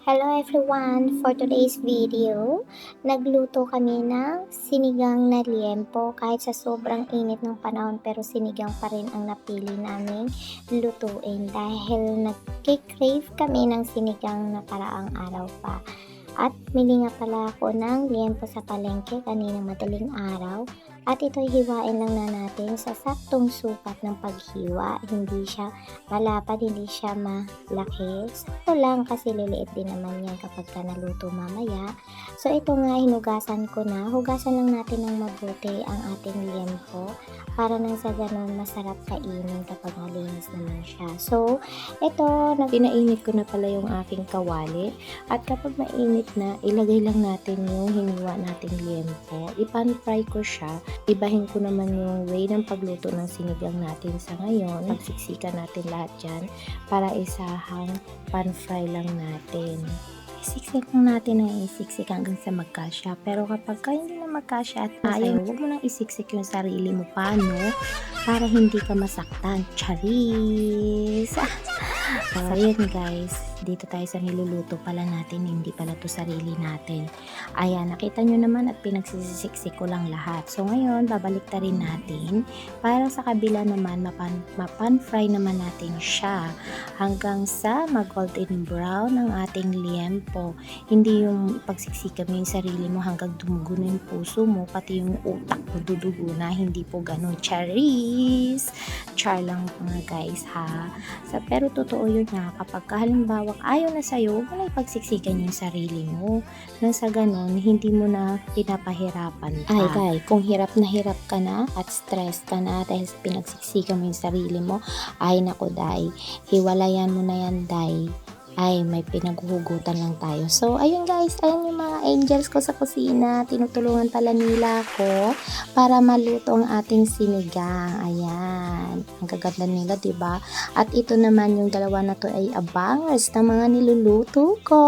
Hello everyone! For today's video, nagluto kami ng sinigang na liempo kahit sa sobrang init ng panahon pero sinigang pa rin ang napili naming lutuin dahil nagkikrave kami ng sinigang na paraang araw pa. At mili nga pala ako ng liempo sa palengke kanina madaling araw at ito'y hiwain lang na natin sa saktong sukat ng paghiwa. Hindi siya malapad, hindi siya malaki. Sakto lang kasi liliit din naman yan kapag ka naluto mamaya. So ito nga, hinugasan ko na. Hugasan lang natin ng mabuti ang ating liempo para nang sa ganun masarap kainin kapag malinis naman siya. So, ito, na pinainit ko na pala yung aking kawali. At kapag mainit na, ilagay lang natin yung hiniwa nating liempo. Ipan fry ko siya ibahin ko naman yung way ng pagluto ng sinigang natin sa ngayon. Pagsiksikan natin lahat dyan para isahang pan-fry lang natin. Isiksik lang natin ang isiksik hanggang sa magkasya. Pero kapag ka hindi na magkasya at ayaw, huwag mo nang isiksik yung sarili mo. Paano? Para hindi ka masaktan. Charis! So, ayan guys, dito tayo sa niluluto pala natin, hindi pala to sarili natin. Ayan, nakita nyo naman at pinagsisiksik ko lang lahat. So, ngayon, babalik ta rin natin. Para sa kabila naman, mapan, mapan-fry naman natin siya hanggang sa mag-golden brown ang ating liempo. Hindi yung ipagsiksikan mo yung sarili mo hanggang dumugo na yung puso mo, pati yung utak mo dudugo na, hindi po ganun. Charis! Char lang mga guys ha. Sa, pero totoo yun nga, kapag ka, halimbawa ayaw na sa'yo, huwag mo na ipagsiksikan yung sarili mo. Nang sa ganun, hindi mo na pinapahirapan pa. Ay, guy, kung hirap na hirap ka na at stress ka na dahil pinagsiksikan mo yung sarili mo, ay nako, day, hiwalayan mo na yan, day ay may pinaghuhugutan lang tayo. So, ayun guys, ayun yung mga angels ko sa kusina. Tinutulungan pala nila ako para maluto ang ating sinigang. Ayan. Ang gaganda nila, ba? At ito naman yung dalawa na to ay abangers ng mga niluluto ko.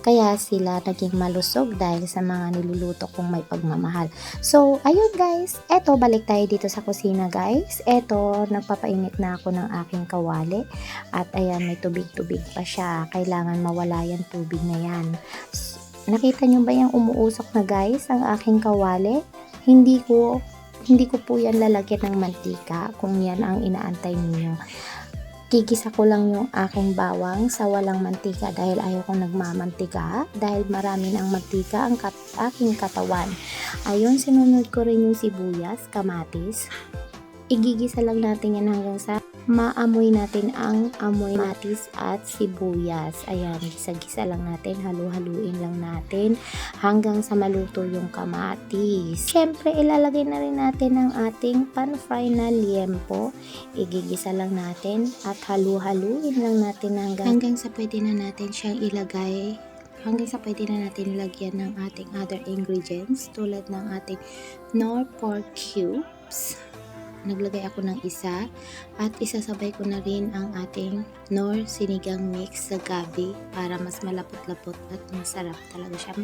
Kaya sila naging malusog dahil sa mga niluluto kong may pagmamahal. So, ayun guys. Eto, balik tayo dito sa kusina guys. Eto, nagpapainit na ako ng aking kawali. At ayan, may tubig-tubig pa siya. Kailangan mawala yan tubig na yan. Nakita nyo ba yung umuusok na guys, ang aking kawali? Hindi ko hindi ko po yan lalagyan ng mantika kung yan ang inaantay ninyo. Gigisa ko lang yung aking bawang sa walang mantika dahil ayaw kong nagmamantika dahil marami ng mantika ang kat aking katawan. Ayun, sinunod ko rin yung sibuyas, kamatis. Igigisa lang natin yan hanggang sa maamoy natin ang amoy matis at sibuyas. Ayan, gisa-gisa lang natin, halu-haluin lang natin hanggang sa maluto yung kamatis. Siyempre, ilalagay na rin natin ang ating pan-fry na liempo. Igigisa lang natin at halu-haluin lang natin hanggang, hanggang sa pwede na natin siyang ilagay hanggang sa pwede na natin lagyan ng ating other ingredients tulad ng ating nor pork cubes naglagay ako ng isa at isasabay ko na rin ang ating nor sinigang mix sa gabi para mas malapot-lapot at masarap talaga siya.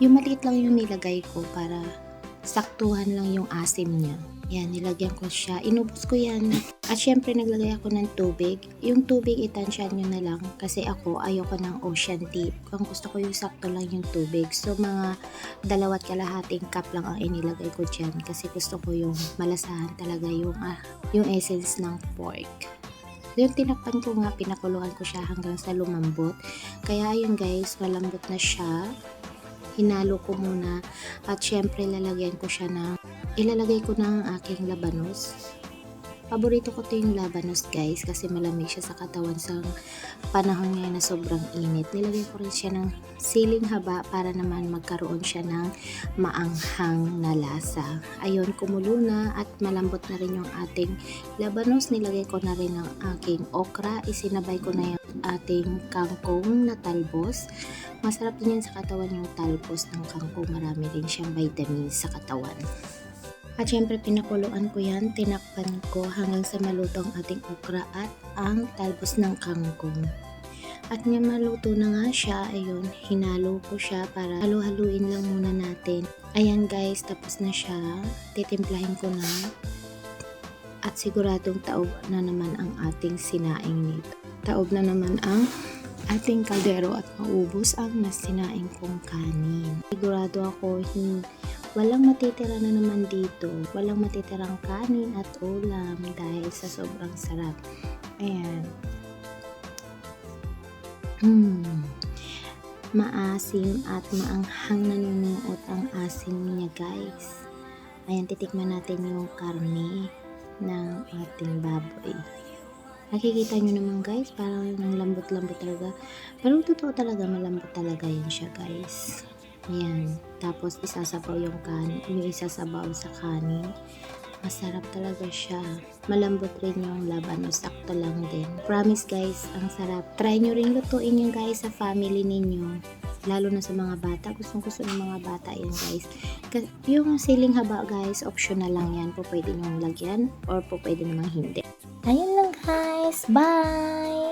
Yung maliit lang yung nilagay ko para saktuhan lang yung asim niya. Yan, nilagyan ko siya. Inubos ko yan. At syempre, naglagay ako ng tubig. Yung tubig, itansyan nyo na lang. Kasi ako, ayoko ng ocean deep. Kung gusto ko yung sakto lang yung tubig. So, mga dalawat kalahating cup lang ang inilagay ko dyan. Kasi gusto ko yung malasahan talaga yung, ah, yung essence ng pork. Yung tinakpan ko nga, pinakuluan ko siya hanggang sa lumambot. Kaya yun guys, malambot na siya. Hinalo ko muna. At syempre, lalagyan ko siya ng ilalagay ko na ang aking labanos. Paborito ko to yung labanos guys kasi malamig siya sa katawan sa panahon ngayon na sobrang init. Nilagay ko rin siya ng siling haba para naman magkaroon siya ng maanghang na lasa. Ayun, kumulo na at malambot na rin yung ating labanos. Nilagay ko na rin ang aking okra. Isinabay ko na yung ating kangkong na talbos. Masarap din yan sa katawan yung talbos ng kangkong. Marami rin siyang vitamins sa katawan. At syempre pinakuluan ko yan, tinakpan ko hanggang sa maluto ang ating okra at ang talbos ng kangkong. At nga maluto na nga siya, ayun, hinalo ko siya para halu-haluin lang muna natin. Ayan guys, tapos na siya. Titimplahin ko na. At siguradong taob na naman ang ating sinaing nito. Taob na naman ang ating kaldero at maubos ang nasinaing kong kanin. Sigurado ako hin walang matitira na naman dito. Walang matitirang kanin at ulam dahil sa sobrang sarap. Ayan. Hmm. Maasim at maanghang nanunuot ang asim niya guys. Ayan, titikman natin yung karne ng ating baboy. Nakikita nyo naman guys, parang ang lambot-lambot talaga. Pero totoo talaga, malambot talaga yun siya guys. Ayan. Tapos isasabaw yung kanin, yung isasabaw sa kanin. Masarap talaga siya. Malambot rin yung laban, o sakto lang din. Promise guys, ang sarap. Try nyo rin lutuin yung guys sa family ninyo. Lalo na sa mga bata. Gustong gusto ng mga bata yan guys. Yung siling haba guys, optional lang yan. Po pwede nyo lagyan or po pwede namang hindi. Ayun lang guys. Bye!